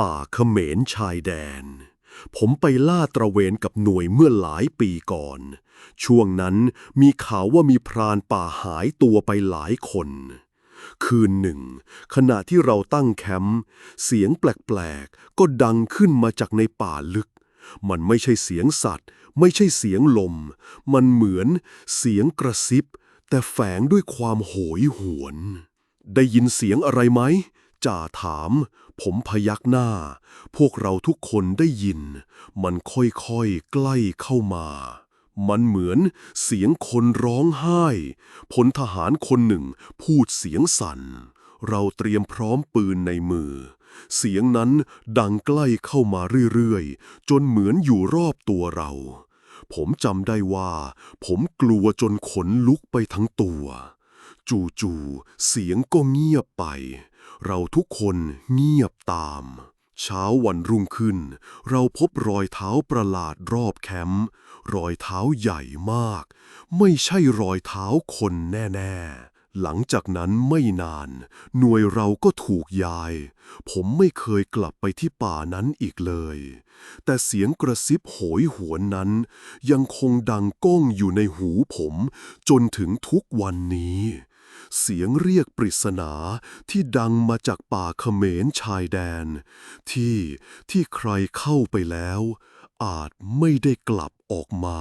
ป่าเขมรชายแดน ผมไปล่าตระเวนกับหน่วยเมื่อหลายปีก่อน ช่วงนั้นมีข่าวว่ามีพรานป่าหายตัวไปหลายคน คืนหนึ่ง ขณะที่เราตั้งแคมป์เสียงแปลกๆ ก็ดังขึ้นมาจากในป่าลึก มันไม่ใช่เสียงสัตว์ ไม่ใช่เสียงลม มันเหมือนเสียงกระซิบ แต่แฝงด้วยความโหยหวน ได้ยินเสียงอะไรไหม จ่าถาม ผมพยักหน้า พวกเราทุกคนได้ยิน มันค่อยๆใกล้เข้ามา มันเหมือนเสียงคนร้องไห้ พลทหารคนหนึ่งพูดเสียงสั่น เราเตรียมพร้อมปืนในมือ เสียงนั้นดังใกล้เข้ามาเรื่อยๆ จนเหมือนอยู่รอบตัวเรา ผมจำได้ว่า ผมกลัวจนขนลุกไปทั้งตัว จู่ๆเสียงก็เงียบไป เราทุกคนเงียบตาม เช้าวันรุ่งขึ้น เราพบรอยเท้าประหลาดรอบแคมป์รอยเท้าใหญ่มาก ไม่ใช่รอยเท้าคนแน่ๆหลังจากนั้นไม่นาน หน่วยเราก็ถูกย้าย ผมไม่เคยกลับไปที่ป่านั้นอีกเลย แต่เสียงกระซิบโหยหวนนั้น ยังคงดังก้องอยู่ในหูผม จนถึงทุกวันนี้ เสียงเรียกปริศนาที่ดังมาจากป่าเขมรชายแดน ที่ที่ใครเข้าไปแล้ว อาจไม่ได้กลับออกมา